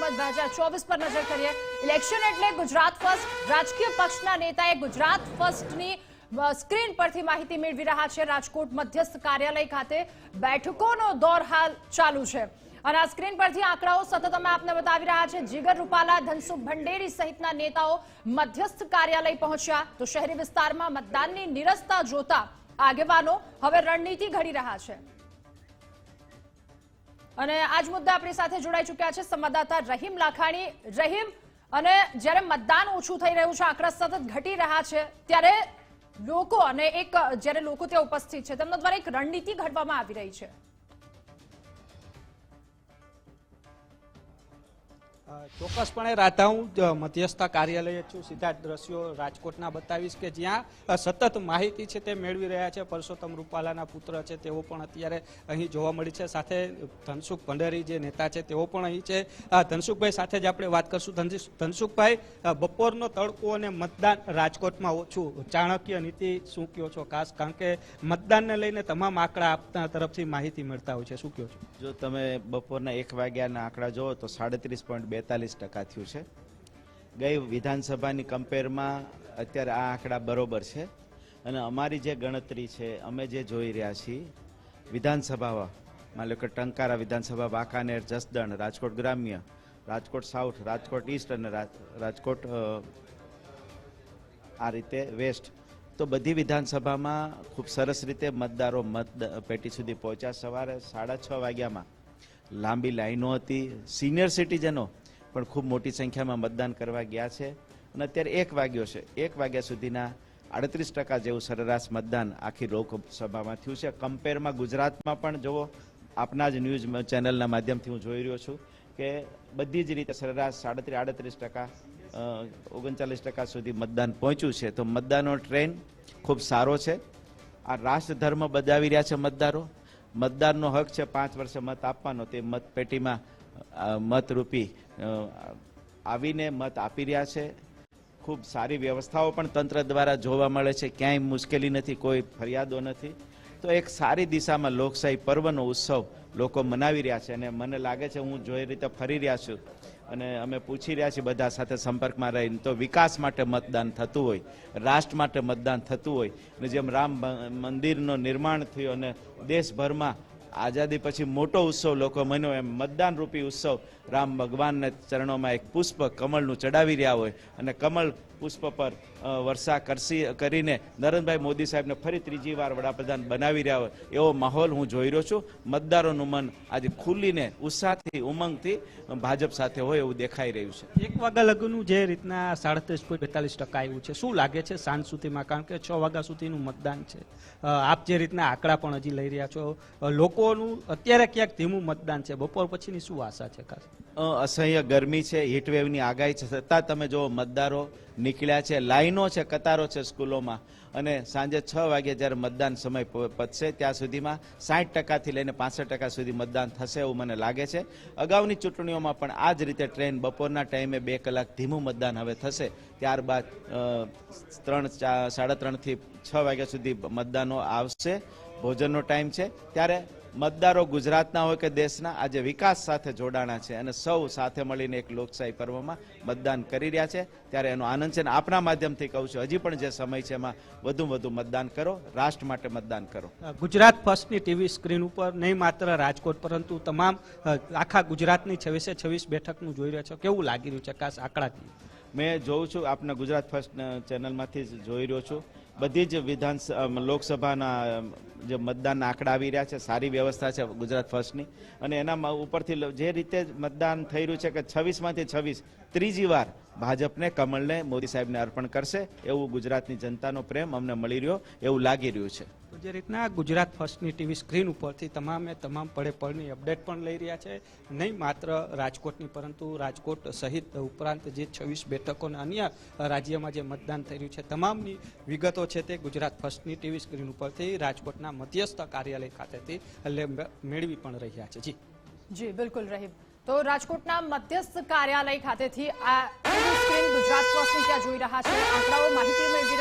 ભારત બે હજાર ચોવીસ પર નજર કરીએ. ઇલેક્શન એટલે ગુજરાત ફર્સ્ટ રાજકીય પક્ષના નેતાએ ગુજરાત ફર્સ્ટની સ્ક્રીન પરથી માહિતી મેળવી રહ્યા છે. રાજકોટ મધ્યસ્થ કાર્યાલય ખાતે બેઠકોનો દોર હાલ ચાલુ છે. અને આ સ્ક્રીન પરથી આંકડાઓ સતત અમે આપને બતાવી રહ્યા છે. જીગર રૂપાલા, ધનસુખ ભંડેરી સહિતના નેતાઓ મધ્યસ્થ કાર્યાલય પહોંચ્યા. તો શહેરી વિસ્તારમાં મતદાનની નિરસતા જોતા આગેવાનો હવે રણનીતિ ઘડી રહ્યા છે. અને આજ મુદ્દા આપણી સાથે જોડાઈ ચૂક્યા છે સંવાદદાતા રહીમ લાખાણી. રહીમ, અને જ્યારે મતદાન ઓછું થઈ રહ્યું છે, આંકડા સતત ઘટી રહ્યા છે, ત્યારે લોકો અને એક, જ્યારે લોકો ત્યાં ઉપસ્થિત છે, તેમના દ્વારા એક રણનીતિ ઘડવામાં આવી રહી છે. ચોક્કસપણે રાધા, હું જ મધ્યસ્થતા કાર્યાલય છું. સીધા દ્રશ્યો રાજકોટના બતાવીશ કે જ્યાં સતત માહિતી છે તે મેળવી રહ્યા છે. પરસોત્તમ રૂપાલાના પુત્ર છે, તેઓ પણ અત્યારે અહીં જોવા મળી છે. સાથે ધનસુખ ભંડેરી જે નેતા છે, તેઓ પણ અહીં છે. ધનસુખભાઈ સાથે જ આપણે વાત કરશું. ધનસુ- ધનસુખભાઈ બપોરનો તડકો અને મતદાન રાજકોટમાં ઓછું. ચાણક્ય નીતિ શું કહો છો? ખાસ કારણ કે મતદાનને લઈને તમામ આંકડા આપના તરફથી માહિતી મળતા હોય છે. શું કહો છો? જો તમે બપોરના એક વાગ્યાના આંકડા જુઓ તો સાડત્રીસ પોઈન્ટ બેતાલીસ ટકા થયું છે. ગઈ વિધાનસભાની કમ્પેરમાં અત્યારે આ આંકડા બરોબર છે. અને અમારી જે ગણતરી છે, અમે જે જોઈ રહ્યા છીએ, વિધાનસભામાં માની લો કે ટંકારા વિધાનસભા, વાંકાનેર, જસદણ, રાજકોટ ગ્રામ્ય, રાજકોટ સાઉથ, રાજકોટ ઈસ્ટ અને રાજકોટ આ રીતે વેસ્ટ. તો બધી વિધાનસભામાં ખૂબ સરસ રીતે મતદારો મત પેટી સુધી પહોંચ્યા. સવારે સાડા છ વાગ્યામાં લાંબી લાઈનો હતી. સિનિયર સિટીઝનો પણ ખૂબ મોટી સંખ્યામાં મતદાન કરવા ગયા છે. અને અત્યારે એક વાગ્યો છે. એક વાગ્યા સુધીના આડત્રીસ ટકા જેવું સરેરાશ મતદાન આખી લોકસભામાં થયું છે. કમ્પેરમાં ગુજરાતમાં પણ જુઓ, આપના જ ન્યૂઝ ચેનલના માધ્યમથી હું જોઈ રહ્યો છું કે બધી જ રીતે સરેરાશ સાડત્રીસ આડત્રીસ ટકા ઓગણચાલીસ ટકા સુધી મતદાન પહોંચ્યું છે. તો મતદાનનો ટ્રેન્ડ ખૂબ સારો છે. આ રાષ્ટ્ર ધર્મ બજાવી રહ્યા છે મતદારો. મતદારનો હક છે પાંચ વર્ષે મત આપવાનો. તે મતપેટીમાં મતરૂપી. આવીને મત આપી રહ્યા છે. ખૂબ સારી વ્યવસ્થાઓ પણ તંત્ર દ્વારા જોવા મળે છે. ક્યાંય મુશ્કેલી નથી, કોઈ ફરિયાદો નથી. તો એક સારી દિશામાં લોકશાહી પર્વનો ઉત્સવ લોકો મનાવી રહ્યા છે અને મને લાગે છે હું જોઈ રીતે ફરી રહ્યા છું. અને અમે પૂછી રહ્યા છીએ બધા સાથે સંપર્કમાં રહીને. તો વિકાસ માટે મતદાન થતું હોય, રાષ્ટ્ર માટે મતદાન થતું હોય, અને જેમ રામ મંદિરનો નિર્માણ થયું અને દેશભરમાં આઝાદી પછી મોટો ઉત્સવ લોકો મન્યો એમ મતદાન રૂપી ઉત્સવ. રામ ભગવાનને ચરણોમાં એક પુષ્પ કમળનું ચડાવી રહ્યા હોય અને કમળ પુષ્પ પર વર્ષા કરશી કરીને નરેન્દ્રભાઈ મોદી સાહેબને ફરી ત્રીજી વાર વડાપ્રધાન બનાવી રહ્યા હોય એવો માહોલ હું જોઈ રહ્યો છું. મતદારોનું મન આજે ખુલ્લીને ઉત્સાહથી ઉમંગથી ભાજપ સાથે હોય એવું દેખાઈ રહ્યું છે. એક વાગ્યા લગીનું જે રીતના સાડત્રીસ પોઈન્ટ બેતાલીસ ટકા આવ્યું છે. શું લાગે છે સાંજ સુધીમાં? કારણ કે છ વાગ્યા સુધીનું મતદાન છે. આપ જે રીતના આંકડા પણ હજી લઈ રહ્યા છો. અ, લોકોનું અત્યારે ક્યાંક ધીમું મતદાન છે? બપોર પછીની શું આશા છે ખાસ? અસહ્ય ગરમી છે, હીટવેવની આગાહી છે. છતાં તમે જો મતદારો નીકળ્યા છે, લાઈનો છે, કતારો છે સ્કૂલોમાં. અને સાંજે છ વાગે જ્યારે મતદાન સમય પતશે, ત્યાં સુધીમાં સાઠ ટકાથી લઈને પાસઠ ટકા સુધી મતદાન થશે એવું મને લાગે છે. અગાઉની ચૂંટણીઓમાં પણ આ જ રીતે ટ્રેન બપોરના ટાઈમે બે કલાક ધીમું મતદાન હવે થશે. ત્યારબાદ ત્રણ સાડા ત્રણથી છ વાગ્યા સુધી મતદાનો આવશે. ભોજનનો ટાઈમ છે. ત્યારે મતદારો ગુજરાતના હોય કે દેશના, આજે વિકાસ સાથે જોડાણા છે અને સૌ સાથે મળીને એક લોકશાહી પર્વમાં મતદાન કરી રહ્યા છે. ત્યારે એનો આનંદ છે અને આપણા માધ્યમથી કહું છું, હજી પણ જે સમય છે એમાં વધુ વધુ મતદાન કરો, રાષ્ટ્ર માટે મતદાન કરો. ગુજરાત ફર્સ્ટની ટીવી સ્ક્રીન ઉપર નહીં માત્ર રાજકોટ, પરંતુ તમામ આખા ગુજરાતની છવ્વીસે છવ્વીસ બેઠકનું જોઈ રહ્યા છો. કેવું લાગી રહ્યું છે? ખાસ આંકડાથી મેં જોઉં છું, આપના ગુજરાત ફર્સ્ટ ચેનલમાંથી જ જોઈ રહ્યો છું. બધી જ વિધાન લોકસભાના જે મતદાન આંકડા આવી રહ્યા છે, સારી વ્યવસ્થા છે ગુજરાત ફર્સ્ટની. અને એના ઉપરથી જે રીતે મતદાન થઈ રહ્યું છે કે છવ્વીસમાંથી છવ્વીસ, ત્રીજી વાર ભાજપને કમળને મોદી સાહેબને અર્પણ કરશે, એવું ગુજરાતની જનતાનો પ્રેમ અમને મળી રહ્યો, એવું લાગી રહ્યું છે. જે રીતના ગુજરાત ફર્સ્ટની ટીવી સ્ક્રીન ઉપરથી તમામે તમામ પળે પળની અપડેટ પણ લઈ રહ્યા છે. નહીં માત્ર રાજકોટની, પરંતુ રાજકોટ સહિત ઉપરાંત જે છવ્વીસ બેઠકો અને અન્ય રાજ્યમાં જે મતદાન થઈ રહ્યું છે, તમામની વિગતો છે તે ગુજરાત ફર્સ્ટની ટીવી સ્ક્રીન ઉપરથી રાજકોટના મધ્યસ્થ કાર્યાલય ખાતેથી મેળવી પણ રહ્યા છે. જી. જી, બિલકુલ રહીમ તો રાજકોટના મધ્યસ્થ કાર્યાલય ખાતેથી આ ગુજરાત ફર્સ્ટની ત્યાં જોઈ રહ્યા છે. આંકડાઓ માહિતી મેળવી